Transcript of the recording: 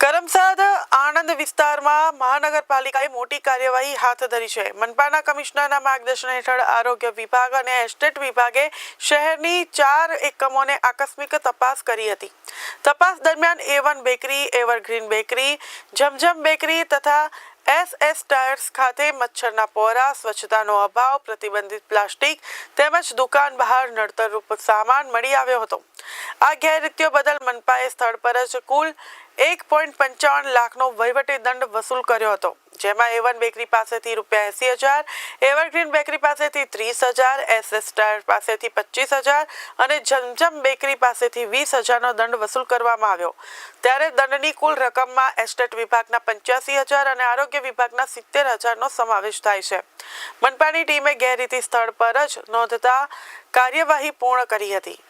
કરમસદ આણંદ વિસ્તારમાં મહાનગરપાલિકાએ મોટી કાર્યવાહી હાથ ધરી છે. મનપાના કમિશનરના માર્ગદર્શન હેઠળ આરોગ્ય વિભાગ અને એસ્ટેટ વિભાગે શહેરની ચાર એકમોને આકસ્મિક તપાસ કરી હતી. તપાસ દરમિયાન Avon bakery evergreen bakery Zamzam bakery તથા એસ એસ ટાયર્સ ખાતે મચ્છરના પોરા, સ્વચ્છતાનો અભાવ, પ્રતિબંધિત પ્લાસ્ટિક તેમજ દુકાન બહાર નડતરરૂપ સામાન મળી આવ્યો હતો. આ ગેરરીત્યો બદલ મનપાએ સ્થળ પર જ કુલ એક પોઈન્ટ પંચાવન લાખનો વહીવટી દંડ વસૂલ કર્યો હતો, જેમાં એવન બેકરી પાસેથી રૂપિયા એસી હજાર એવરગ્રીન બેકરી પાસેથી ત્રીસ હજાર એસ ટાયર પાસેથી પચીસ હજાર અને જમજમ બેકરી પાસેથી વીસ હજારનો દંડ વસૂલ કરવામાં આવ્યો. ત્યારે દંડની કુલ રકમમાં એસ્ટેટ વિભાગના પંચ્યાસી હજાર અને આરોગ્ય વિભાગના સિત્તેર હજારનો સમાવેશ થાય છે. મનપાની ટીમે ગેરરીતિ સ્થળ પર જ નોંધતા કાર્યવાહી પૂર્ણ કરી હતી.